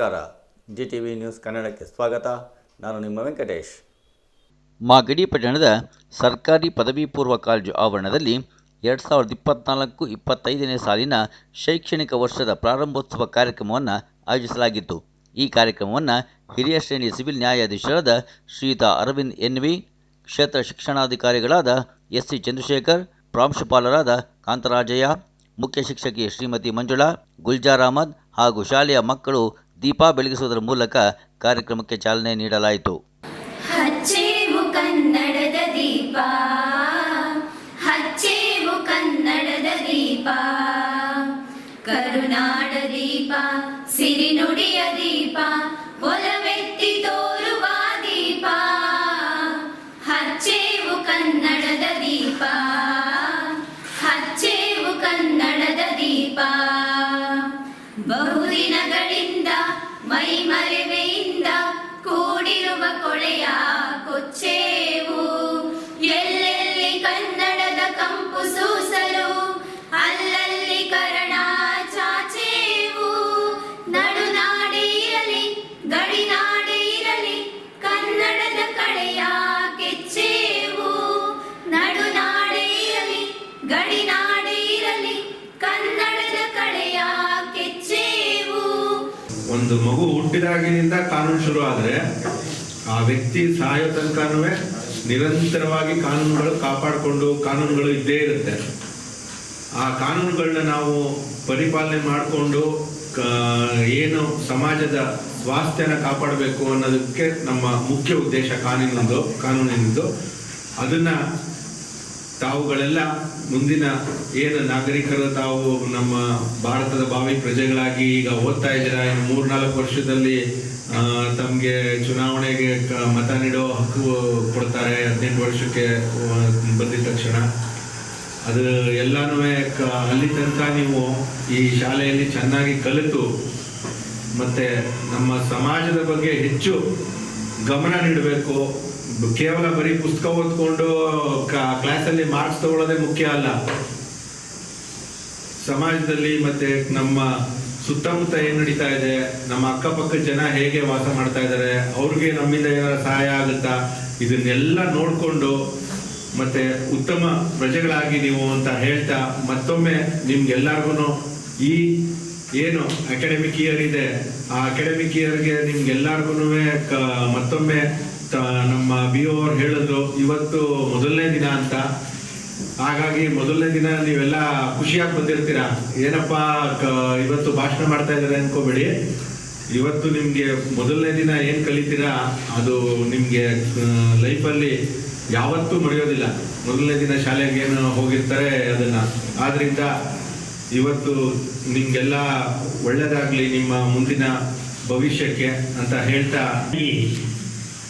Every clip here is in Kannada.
ನಮಸ್ಕಾರ. ಜಿ ಟಿ ವಿ ನ್ಯೂಸ್ ಕನ್ನಡಕ್ಕೆ ಸ್ವಾಗತ. ನಾನು ನಿಮ್ಮ ವೆಂಕಟೇಶ್. ಮಾಗಡಿ ಪಟ್ಟಣದ ಸರ್ಕಾರಿ ಪದವಿ ಪೂರ್ವ ಕಾಲೇಜು ಆವರಣದಲ್ಲಿ ಎರಡು ಸಾವಿರದ ಇಪ್ಪತ್ನಾಲ್ಕು ಇಪ್ಪತ್ತೈದನೇ ಸಾಲಿನ ಶೈಕ್ಷಣಿಕ ವರ್ಷದ ಪ್ರಾರಂಭೋತ್ಸವ ಕಾರ್ಯಕ್ರಮವನ್ನು ಆಯೋಜಿಸಲಾಗಿತ್ತು. ಈ ಕಾರ್ಯಕ್ರಮವನ್ನು ಹಿರಿಯ ಶ್ರೇಣಿ ಸಿವಿಲ್ ನ್ಯಾಯಾಧೀಶರಾದ ಶ್ರೀಯುತ ಅರವಿಂದ್ ಎನ್ವಿ ಕ್ಷೇತ್ರ ಶಿಕ್ಷಣಾಧಿಕಾರಿಗಳಾದ ಎಸ್ ಸಿ ಚಂದ್ರಶೇಖರ್, ಪ್ರಾಂಶುಪಾಲರಾದ ಕಾಂತರಾಜಯ್ಯ, ಮುಖ್ಯ ಶಿಕ್ಷಕಿ ಶ್ರೀಮತಿ ಮಂಜುಳಾ, ಗುಲ್ಜಾರ್ ಅಹಮದ್ ಹಾಗೂ ಶಾಲೆಯ ಮಕ್ಕಳು ದೀಪ ಬೆಳಗಿಸುವುದರ ಮೂಲಕ ಕಾರ್ಯಕ್ರಮಕ್ಕೆ ಚಾಲನೆ ನೀಡಲಾಯಿತು. ಹಚ್ಚೇವು ಕನ್ನಡದ ದೀಪ. ಹಚ್ಚೇವು ಕನ್ನಡದ ದೀಪ. ಕರುನಾಡ ದೀಪ, ಸಿರಿನುಡಿಯ ದೀಪ, ಒಲವೆತ್ತಿ ತೋರುವ ದೀಪ. ಹಚ್ಚೇವು ಕನ್ನಡದ ದೀಪ. ಹಚ್ಚೇವು ಕನ್ನಡದ ದೀಪ. ಬಹುದಿನಗಳಿಂದ மை மறைவை ಒಂದು ಮಗು ಹುಟ್ಟಿದಾಗಿನಿಂದ ಕಾನೂನು ಶುರು ಆದರೆ ಆ ವ್ಯಕ್ತಿ ಸಾಯೋ ತನಕನೂ ನಿರಂತರವಾಗಿ ಕಾನೂನುಗಳು ಕಾಪಾಡಿಕೊಂಡು ಕಾನೂನುಗಳು ಇದ್ದೇ ಇರುತ್ತೆ. ಆ ಕಾನೂನುಗಳನ್ನ ನಾವು ಪರಿಪಾಲನೆ ಮಾಡಿಕೊಂಡು ಏನು ಸಮಾಜದ ಸ್ವಾಸ್ಥ್ಯನ ಕಾಪಾಡಬೇಕು ಅನ್ನೋದಕ್ಕೆ ನಮ್ಮ ಮುಖ್ಯ ಉದ್ದೇಶ ಕಾನೂನಿನದು ಕಾನೂನಿನದು. ಅದನ್ನ ತಾವುಗಳೆಲ್ಲ ಮುಂದಿನ ಏನು ನಾಗರಿಕರು, ತಾವು ನಮ್ಮ ಭಾರತದ ಭಾವಿ ಪ್ರಜೆಗಳಾಗಿ ಈಗ ಓದ್ತಾ ಇದ್ದೀರಾ? ಇನ್ನು ಮೂರ್ನಾಲ್ಕು ವರ್ಷದಲ್ಲಿ ತಮಗೆ ಚುನಾವಣೆಗೆ ಮತ ನೀಡೋ ಹಕ್ಕು ಕೊಡ್ತಾರೆ. ಹದಿನೆಂಟು ವರ್ಷಕ್ಕೆ ಬಂದಿದ ತಕ್ಷಣ. ಅದು ಎಲ್ಲಾನು ಅಲ್ಲಿ ತನಕ ನೀವು ಈ ಶಾಲೆಯಲ್ಲಿ ಚೆನ್ನಾಗಿ ಕಲಿತು, ಮತ್ತೆ ನಮ್ಮ ಸಮಾಜದ ಬಗ್ಗೆ ಹೆಚ್ಚು ಗಮನ ನೀಡಬೇಕು. ಕೇವಲ ಬರೀ ಪುಸ್ತಕ ಓದ್ಕೊಂಡು ಕ್ಲಾಸಲ್ಲಿ ಮಾರ್ಕ್ಸ್ ತಗೊಳ್ಳೋದೇ ಮುಖ್ಯ ಅಲ್ಲ. ಸಮಾಜದಲ್ಲಿ ಮತ್ತೆ ನಮ್ಮ ಸುತ್ತಮುತ್ತ ಏನ್ ನಡೀತಾ ಇದೆ, ನಮ್ಮ ಅಕ್ಕಪಕ್ಕ ಜನ ಹೇಗೆ ವಾಸ ಮಾಡ್ತಾ ಇದ್ದಾರೆ, ಅವ್ರಿಗೆ ನಮ್ಮಿಂದ ಏನಾರ ಸಹಾಯ ಆಗುತ್ತಾ, ಇದನ್ನೆಲ್ಲ ನೋಡ್ಕೊಂಡು ಮತ್ತೆ ಉತ್ತಮ ಪ್ರಜೆಗಳಾಗಿ ನೀವು ಅಂತ ಹೇಳ್ತಾ ಮತ್ತೊಮ್ಮೆ ನಿಮ್ಗೆಲ್ಲರಿಗೂ ಈ ಏನು ಅಕಾಡೆಮಿಕ್ ಇಯರ್ ಇದೆ, ಆ ಅಕಾಡೆಮಿಕ್ ಇಯರ್ಗೆ ನಿಮ್ಗೆಲ್ಲರಿಗೂ ಮತ್ತೊಮ್ಮೆ ನಮ್ಮ ಬಿ ಓ ಅವ್ರು ಹೇಳಿದ್ರು, ಇವತ್ತು ಮೊದಲನೇ ದಿನ ಅಂತ. ಹಾಗಾಗಿ ಮೊದಲನೇ ದಿನ ನೀವೆಲ್ಲ ಖುಷಿಯಾಗಿ ಬಂದಿರ್ತೀರಾ? ಏನಪ್ಪ ಇವತ್ತು ಭಾಷಣ ಮಾಡ್ತಾ ಇದ್ದಾರೆ ಅನ್ಕೋಬೇಡಿ. ಇವತ್ತು ನಿಮಗೆ ಮೊದಲನೇ ದಿನ ಏನು ಕಲಿತೀರಾ? ಅದು ನಿಮಗೆ ಲೈಫಲ್ಲಿ ಯಾವತ್ತೂ ಮರೆಯೋದಿಲ್ಲ. ಮೊದಲನೇ ದಿನ ಶಾಲೆಗೆ ಏನು ಹೋಗಿರ್ತಾರೆ ಅದನ್ನ. ಆದ್ದರಿಂದ ಇವತ್ತು ನಿಮಗೆಲ್ಲ ಒಳ್ಳೆಯದಾಗಲಿ ನಿಮ್ಮ ಮುಂದಿನ ಭವಿಷ್ಯಕ್ಕೆ ಅಂತ ಹೇಳ್ತಾ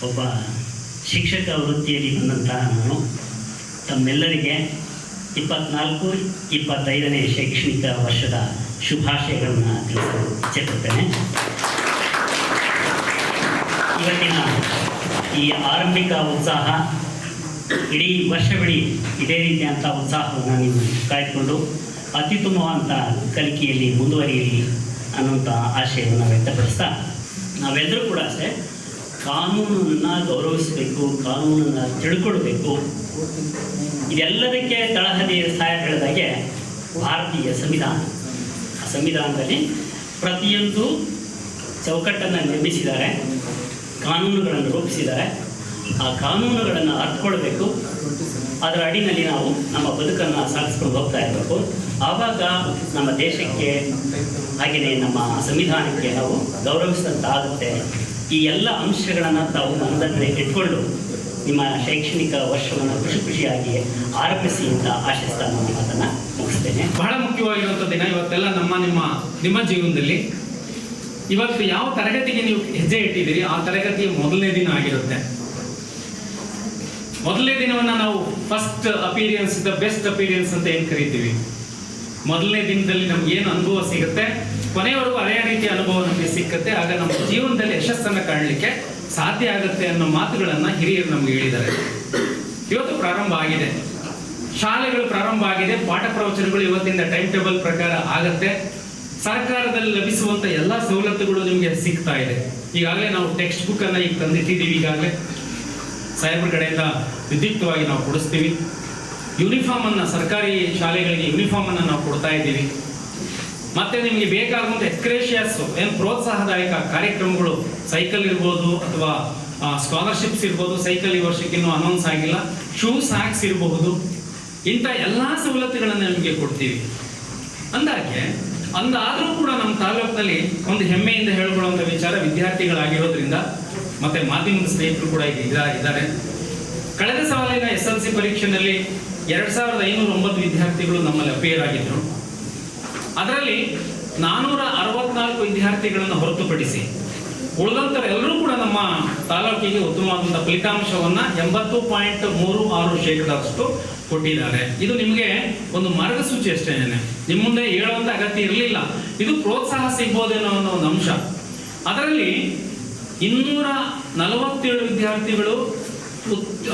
ಒಬ್ಬ ಶಿಕ್ಷಕ ವೃತ್ತಿಯಲ್ಲಿ ಬಂದಂತಹ ನಾನು, ತಮ್ಮೆಲ್ಲರಿಗೆ ಇಪ್ಪತ್ನಾಲ್ಕು, ಇಪ್ಪತ್ತೈದನೇ ಶೈಕ್ಷಣಿಕ ವರ್ಷದ ಶುಭಾಶಯಗಳನ್ನು ತಿಳಿಸಲು ಇಚ್ಛೆಪಡ್ತೇನೆ ಇವತ್ತಿನ ಈ ಆರಂಭಿಕ ಉತ್ಸಾಹ ಇಡೀ ವರ್ಷವಿಡೀ ಇದೇ ರೀತಿಯಂಥ ಉತ್ಸಾಹವನ್ನು ನೀವು ಕಾಯ್ದುಕೊಂಡು ಅತ್ಯುತ್ತಮವಾದಂಥ ಕಲಿಕೆಯಲ್ಲಿ ಮುಂದುವರಿಯಲಿ ಅನ್ನುವಂಥ ಆಶಯವನ್ನು ವ್ಯಕ್ತಪಡಿಸ್ತಾ ನಾವೆಲ್ಲರೂ ಕೂಡ ಅಷ್ಟೇ ಕಾನೂನನ್ನು ಗೌರವಿಸಬೇಕು, ಕಾನೂನನ್ನು ತಿಳ್ಕೊಳ್ಬೇಕು. ಇದೆಲ್ಲದಕ್ಕೆ ತಳಹದಿಯ ಸಹಾಯ ಹೇಳಿದಾಗೆ ಭಾರತೀಯ ಸಂವಿಧಾನ. ಆ ಸಂವಿಧಾನದಲ್ಲಿ ಪ್ರತಿಯೊಂದು ಚೌಕಟ್ಟನ್ನು ನಿರ್ಮಿಸಿದ್ದಾರೆ, ಕಾನೂನುಗಳನ್ನು ರೂಪಿಸಿದ್ದಾರೆ. ಆ ಕಾನೂನುಗಳನ್ನು ಅರ್ಥಕೊಳ್ಬೇಕು ಅದರ ಅಡಿನಲ್ಲಿ ನಾವು ನಮ್ಮ ಬದುಕನ್ನು ಸಾಗಿಸ್ಕೊಂಡು ಹೋಗ್ತಾ ಇರಬೇಕು. ಆವಾಗ ನಮ್ಮ ದೇಶಕ್ಕೆ ಹಾಗೆಯೇ ನಮ್ಮ ಸಂವಿಧಾನಕ್ಕೆ ನಾವು ಗೌರವಿಸಿದಂತಾಗುತ್ತೆ. ಈ ಎಲ್ಲ ಅಂಶಗಳನ್ನು ತಾವು ಮನದಲ್ಲಿ ಇಟ್ಕೊಂಡು ನಿಮ್ಮ ಶೈಕ್ಷಣಿಕ ವರ್ಷವನ್ನು ಖುಷಿ ಖುಷಿಯಾಗಿ ಆರಂಭಿಸಿ ಅಂತ ಆಶಿಸ್ತಾ ನಾನು ಅದನ್ನು ಮುಗಿಸ್ತೇನೆ. ಬಹಳ ಮುಖ್ಯವಾಗಿರುವಂಥ ದಿನ ಇವತ್ತೆಲ್ಲ ನಮ್ಮ ನಿಮ್ಮ ನಿಮ್ಮ ಜೀವನದಲ್ಲಿ. ಇವತ್ತು ಯಾವ ತರಗತಿಗೆ ನೀವು ಹೆಜ್ಜೆ ಇಟ್ಟಿದ್ದೀರಿ, ಆ ತರಗತಿಯ ಮೊದಲನೇ ದಿನ ಆಗಿರುತ್ತೆ. ಮೊದಲನೇ ದಿನವನ್ನ ನಾವು first appearance the best appearance ಅಂತ ಏನು ಕರಿತೀವಿ? ಮೊದಲನೇ ದಿನದಲ್ಲಿ ನಮ್ಗೆ ಏನು ಅನುಭವ ಸಿಗುತ್ತೆ? ಕೊನೆಯವರೆಗೂ ಅದೇ ರೀತಿಯ ಅನುಭವ ನಮಗೆ ಸಿಕ್ಕತ್ತೆ. ಆಗ ನಮ್ಮ ಜೀವನದಲ್ಲಿ ಯಶಸ್ಸನ್ನು ಕಾಣಲಿಕ್ಕೆ ಸಾಧ್ಯ ಆಗುತ್ತೆ ಅನ್ನೋ ಮಾತುಗಳನ್ನು ಹಿರಿಯರು ನಮ್ಗೆ ಹೇಳಿದ್ದಾರೆ. ಇವತ್ತು ಪ್ರಾರಂಭ ಆಗಿದೆ. ಶಾಲೆಗಳು ಪ್ರಾರಂಭ ಆಗಿದೆ. ಪಾಠ ಪ್ರವಚನಗಳು ಇವತ್ತಿಂದ ಟೈಮ್ ಟೇಬಲ್ ಪ್ರಕಾರ ಆಗತ್ತೆ. ಸರ್ಕಾರದಲ್ಲಿ ಲಭಿಸುವಂತ ಎಲ್ಲ ಸವಲತ್ತುಗಳು ನಿಮಗೆ ಸಿಗ್ತಾ ಇದೆ. ಈಗಾಗಲೇ ನಾವು ಟೆಕ್ಸ್ಟ್ ಬುಕ್ ಅನ್ನ ಈಗ ತಂದಿಟ್ಟಿದ್ದೀವಿ ಈಗಾಗಲೇ. ಸಾಹೇಬ್ರ ಕಡೆಯಿಂದ ವಿದ್ಯುಕ್ತವಾಗಿ ನಾವು ಕೊಡಿಸ್ತೀವಿ. ಯೂನಿಫಾರ್ಮ್ ಅನ್ನ ಸರ್ಕಾರಿ ಶಾಲೆಗಳಿಗೆ ಯೂನಿಫಾರ್ಮ್ ಅನ್ನ ನಾವು ಕೊಡ್ತಾ ಇದ್ದೀವಿ. ಮತ್ತೆ ನಿಮಗೆ ಬೇಕಾಗುವಂತ ಎಕ್ಸ್ಕ್ರೇಷಿಯಸ್ ಏನು ಪ್ರೋತ್ಸಾಹದಾಯಕ ಕಾರ್ಯಕ್ರಮಗಳು ಸೈಕಲ್ ಇರ್ಬೋದು ಅಥವಾ ಸ್ಕಾಲರ್ಶಿಪ್ಸ್ ಇರ್ಬೋದು, ಸೈಕಲ್ ಈ ವರ್ಷಕ್ಕೆ ಇನ್ನೂ ಅನೌನ್ಸ್ ಆಗಿಲ್ಲ. ಶೂ ಸ್ಯಾಕ್ಸ್ ಇರಬಹುದು. ಇಂಥ ಎಲ್ಲಾ ಸವಲತ್ತುಗಳನ್ನು ನಿಮಗೆ ಕೊಡ್ತೀವಿ. ಅಂದಾಗೆ, ಅಂದಾದರೂ ಕೂಡ ನಮ್ಮ ತಾಲೂಕಿನಲ್ಲಿ ಒಂದು ಹೆಮ್ಮೆಯಿಂದ ಹೇಳ್ಕೊಳ್ಳುವಂಥ ವಿಚಾರ ವಿದ್ಯಾರ್ಥಿಗಳಾಗಿರೋದ್ರಿಂದ, ಮತ್ತೆ ಮಾಧ್ಯಮದ ಸ್ನೇಹಿತರು ಕೂಡ ಈಗ ಇದ- ಇದ್ದಾರೆ. ಕಳೆದ ಸಾಲಿನ ಎಸ್ ಎಲ್ ಸಿ ಪರೀಕ್ಷೆಯಲ್ಲಿ ಎರಡ್ ಸಾವಿರದ ಐನೂರ ಒಂಬತ್ತು ವಿದ್ಯಾರ್ಥಿಗಳು ನಮ್ಮಲ್ಲಿ ಅಪೇರ್ ಆಗಿದ್ದರು ಅದರಲ್ಲಿ ನಾನೂರ ಅರವತ್ನಾಲ್ಕು ವಿದ್ಯಾರ್ಥಿಗಳನ್ನು ಹೊರತುಪಡಿಸಿ ಉಳಿದಂತರೆಲ್ಲರೂ ಕೂಡ ನಮ್ಮ ತಾಲೂಕಿಗೆ ಉತ್ತಮವಾದಂಥ ಫಲಿತಾಂಶವನ್ನು ಎಂಬತ್ತು ಪಾಯಿಂಟ್ ಮೂರು ಆರು ಶೇಕಡದಷ್ಟು ಕೊಟ್ಟಿದ್ದಾರೆ. ಇದು ನಿಮಗೆ ಒಂದು ಮಾರ್ಗಸೂಚಿ ಅಷ್ಟೇನೆ ನಿಮ್ಮ ಮುಂದೆ ಹೇಳುವಂಥ ಅಗತ್ಯ ಇರಲಿಲ್ಲ. ಇದು ಪ್ರೋತ್ಸಾಹ ಸಿಗ್ಬೋದೇನೋ ಅನ್ನೋ ಒಂದು ಅಂಶ. ಅದರಲ್ಲಿ ಇನ್ನೂರ ನಲವತ್ತೇಳು ವಿದ್ಯಾರ್ಥಿಗಳು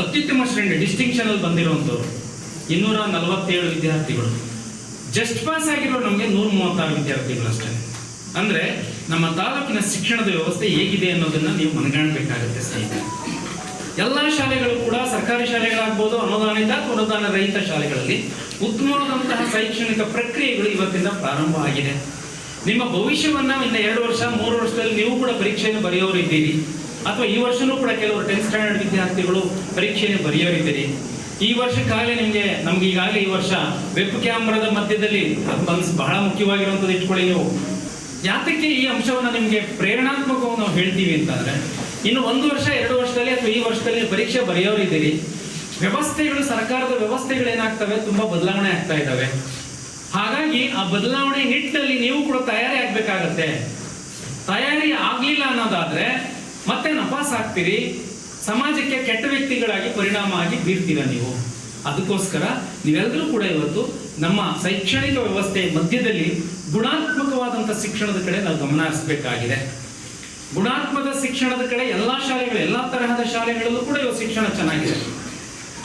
ಅತ್ಯುತ್ತಮ ಶ್ರೇಣಿ ಡಿಸ್ಟಿಂಕ್ಷನಲ್ಲಿ ಬಂದಿರುವಂಥವ್ರು ಇನ್ನೂರ ನಲವತ್ತೇಳು ವಿದ್ಯಾರ್ಥಿಗಳು. ಜಸ್ಟ್ ಪಾಸ್ ಆಗಿರೋ ನಮಗೆ ನೂರ ಮೂವತ್ತಾರು ವಿದ್ಯಾರ್ಥಿಗಳು ಅಷ್ಟೇ. ಅಂದ್ರೆ ನಮ್ಮ ತಾಲೂಕಿನ ಶಿಕ್ಷಣದ ವ್ಯವಸ್ಥೆ ಹೇಗಿದೆ ಅನ್ನೋದನ್ನ ನೀವು ಮನಗಾಣಬೇಕಾಗುತ್ತೆ ಸ್ನೇಹಿತರೆ. ಎಲ್ಲ ಶಾಲೆಗಳು ಕೂಡ ಸರ್ಕಾರಿ ಶಾಲೆಗಳಾಗ್ಬೋದು, ಅನುದಾನಿತ ಅನುದಾನ ರಹಿತ ಶಾಲೆಗಳಲ್ಲಿ ಉತ್ತಮವಾದಂತಹ ಶೈಕ್ಷಣಿಕ ಪ್ರಕ್ರಿಯೆಗಳು ಇವತ್ತಿಂದ ಪ್ರಾರಂಭ ಆಗಿದೆ. ನಿಮ್ಮ ಭವಿಷ್ಯವನ್ನ ಇನ್ನ ಎರಡು ವರ್ಷ, ಮೂರು ವರ್ಷದಲ್ಲಿ ನೀವು ಕೂಡ ಪರೀಕ್ಷೆಯನ್ನು ಬರೆಯೋರಿದ್ದೀರಿ. ಅಥವಾ ಈ ವರ್ಷನೂ ಕೂಡ ಕೆಲವರು ಟೆಂತ್ ಸ್ಟ್ಯಾಂಡರ್ಡ್ ವಿದ್ಯಾರ್ಥಿಗಳು ಪರೀಕ್ಷೆಯನ್ನು ಬರೆಯೋರಿದ್ದೀರಿ. ಈ ವರ್ಷಕ್ಕಾಗಲೇ ನಿಮಗೆ ನಮ್ಗೆ ಈಗಾಗಲೇ ಈ ವರ್ಷ ವೆಬ್ ಕ್ಯಾಮ್ರಾದ ಮಧ್ಯದಲ್ಲಿ ಮನ್ಸ್ ಬಹಳ ಮುಖ್ಯವಾಗಿರುವಂಥದ್ದು ಇಟ್ಕೊಳ್ಳಿ ನೀವು. ಯಾತಕ್ಕೆ ಈ ಅಂಶವನ್ನು ನಿಮಗೆ ಪ್ರೇರಣಾತ್ಮಕವಾಗಿ ನಾವು ಹೇಳ್ತೀವಿ ಅಂತಂದ್ರೆ, ಇನ್ನು ಒಂದು ವರ್ಷ, ಎರಡು ವರ್ಷದಲ್ಲಿ ಅಥವಾ ಈ ವರ್ಷದಲ್ಲಿ ಪರೀಕ್ಷೆ ಬರೆಯೋರಿದ್ದೀರಿ, ವ್ಯವಸ್ಥೆಗಳು, ಸರ್ಕಾರದ ವ್ಯವಸ್ಥೆಗಳು ಏನಾಗ್ತವೆ ತುಂಬಾ ಬದಲಾವಣೆ ಆಗ್ತಾ ಇದ್ದಾವೆ. ಹಾಗಾಗಿ ಆ ಬದಲಾವಣೆ ನಿಟ್ಟಿನಲ್ಲಿ ನೀವು ಕೂಡ ತಯಾರಿ ಆಗ್ಬೇಕಾಗತ್ತೆ. ತಯಾರಿ ಆಗ್ಲಿಲ್ಲ ಅನ್ನೋದಾದ್ರೆ ಮತ್ತೆ ನಪಾಸ್ ಆಗ್ತೀರಿ. ಸಮಾಜಕ್ಕೆ ಕೆಟ್ಟ ವ್ಯಕ್ತಿಗಳಾಗಿ ಪರಿಣಾಮ ಆಗಿ ಬೀರ್ತೀರ ನೀವು? ಅದಕ್ಕೋಸ್ಕರ ನೀವೆಲ್ಲರೂ ಕೂಡ ಇವತ್ತು ನಮ್ಮ ಶೈಕ್ಷಣಿಕ ವ್ಯವಸ್ಥೆ ಮಧ್ಯದಲ್ಲಿ ಗುಣಾತ್ಮಕವಾದಂಥ ಶಿಕ್ಷಣದ ಕಡೆ ನಾವು ಗಮನ ಹರಿಸಬೇಕಾಗಿದೆ. ಗುಣಾತ್ಮಕ ಶಿಕ್ಷಣದ ಕಡೆ ಎಲ್ಲಾ ಶಾಲೆಗಳು, ಎಲ್ಲಾ ತರಹದ ಶಾಲೆಗಳಲ್ಲೂ ಕೂಡ ಇವತ್ತು ಶಿಕ್ಷಣ ಚೆನ್ನಾಗಿದೆ.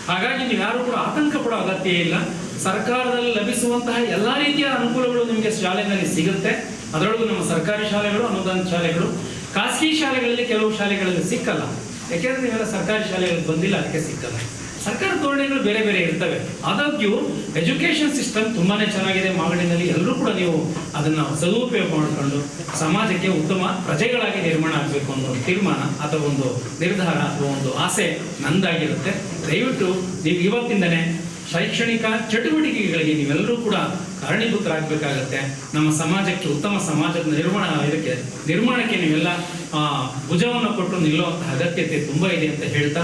ಹಾಗಾಗಿ ನೀವು ಯಾರು ಕೂಡ ಆತಂಕ ಕೂಡ ಅಗತ್ಯ ಇಲ್ಲ. ಸರ್ಕಾರದಲ್ಲಿ ಲಭಿಸುವಂತಹ ಎಲ್ಲಾ ರೀತಿಯ ಅನುಕೂಲಗಳು ನಿಮಗೆ ಶಾಲೆಯಲ್ಲಿ ಸಿಗುತ್ತೆ. ಅದರೊಳಗೂ ನಮ್ಮ ಸರ್ಕಾರಿ ಶಾಲೆಗಳು ಅನುದಾನ ಶಾಲೆಗಳು. ಖಾಸಗಿ ಶಾಲೆಗಳಲ್ಲಿ ಕೆಲವು ಶಾಲೆಗಳಲ್ಲಿ ಸಿಕ್ಕಲ್ಲ. ಯಾಕೆಂದ್ರೆ ನೀವೆಲ್ಲ ಸರ್ಕಾರಿ ಶಾಲೆಗಳಿಗೆ ಬಂದಿಲ್ಲ, ಅದಕ್ಕೆ ಸಿಕ್ಕಲ್ಲ ಸರ್ಕಾರ ಧೋರಣೆಗಳು ಬೇರೆ ಬೇರೆ ಇರ್ತವೆ. ಆದಾಗ್ಯೂ ಎಜುಕೇಶನ್ ಸಿಸ್ಟಮ್ ತುಂಬಾನೇ ಚೆನ್ನಾಗಿದೆ. ಮಾಗಡಿನಲ್ಲಿ ಎಲ್ಲರೂ ಕೂಡ ನೀವು ಅದನ್ನ ಸದುಪಯೋಗ ಮಾಡಿಕೊಂಡು ಸಮಾಜಕ್ಕೆ ಉತ್ತಮ ಪ್ರಜೆಗಳಾಗಿ ನಿರ್ಮಾಣ ಆಗಬೇಕು ಅನ್ನೋ ಒಂದು ತೀರ್ಮಾನ ಅಥವಾ ಒಂದು ನಿರ್ಧಾರ ಅಥವಾ ಒಂದು ಆಸೆ ನಂದಾಗಿರುತ್ತೆ. ದಯವಿಟ್ಟು ನೀವು ಇವತ್ತಿಂದನೇ ಶೈಕ್ಷಣಿಕ ಚಟುವಟಿಕೆಗಳಿಗೆ ನೀವೆಲ್ಲರೂ ಕೂಡ ಕಾರಣೀಭೂತರಾಗಬೇಕಾಗತ್ತೆ. ನಮ್ಮ ಸಮಾಜಕ್ಕೆ ಉತ್ತಮ ಸಮಾಜದ ನಿರ್ಮಾಣ ಇದಕ್ಕೆ, ನಿರ್ಮಾಣಕ್ಕೆ ನೀವೆಲ್ಲ ಭುಜವನ್ನು ಕೊಟ್ಟು ನಿಲ್ಲುವಂತಹ ಅಗತ್ಯತೆ ತುಂಬಾ ಇದೆ ಅಂತ ಹೇಳ್ತಾ